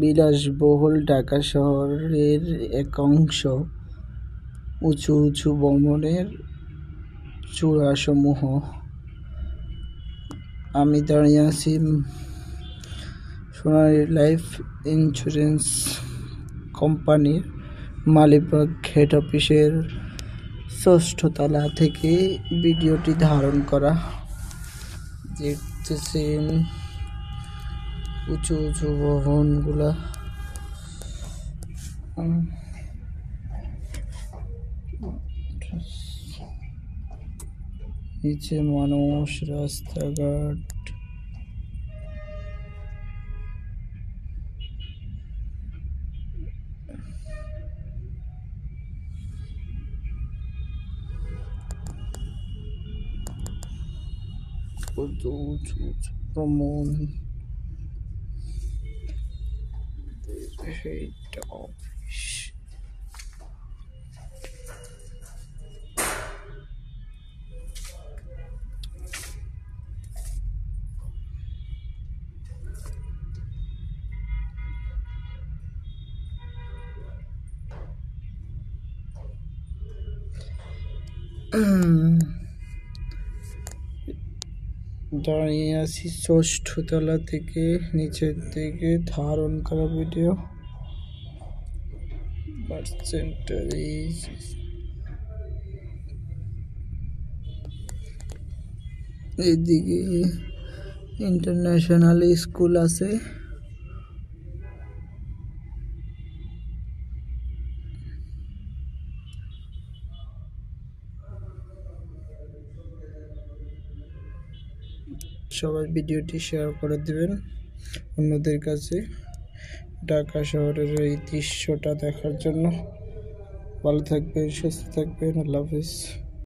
বিলাসবহুল ঢাকা শহরের এক অংশ উঁচু উঁচু ভবনের চূড়াসমূহ। আমি দাঁড়িয়ে আছি সোনালী লাইফ ইন্স্যুরেন্স কোম্পানির মালিবাগ হেড অফিসের ষষ্ঠ তলা থেকে ভিডিওটি ধারণ করা। দেখতেছেন উঁচু উঁচু ভবনগুলা নিচে মানুষ রাস্তাঘাট। কত উঁচু উঁচু ভ্রমণ। হেড অফিস দাঁড়িয়ে আছি ষষ্ঠ তলা থেকে নিচের দিকে ধারণ করা ভিডিও পার্সেন্টেজ এইদিকে ইন্টারন্যাশনাল স্কুল আছে। সবাই ভিডিওটি শেয়ার করে দিবেন অন্যদের কাছে। ঢাকা শহরের এই দৃশ্যটা দেখার জন্য। ভালো থাকবেন সুস্থ থাকবেন আল্লাহ হাফিজ।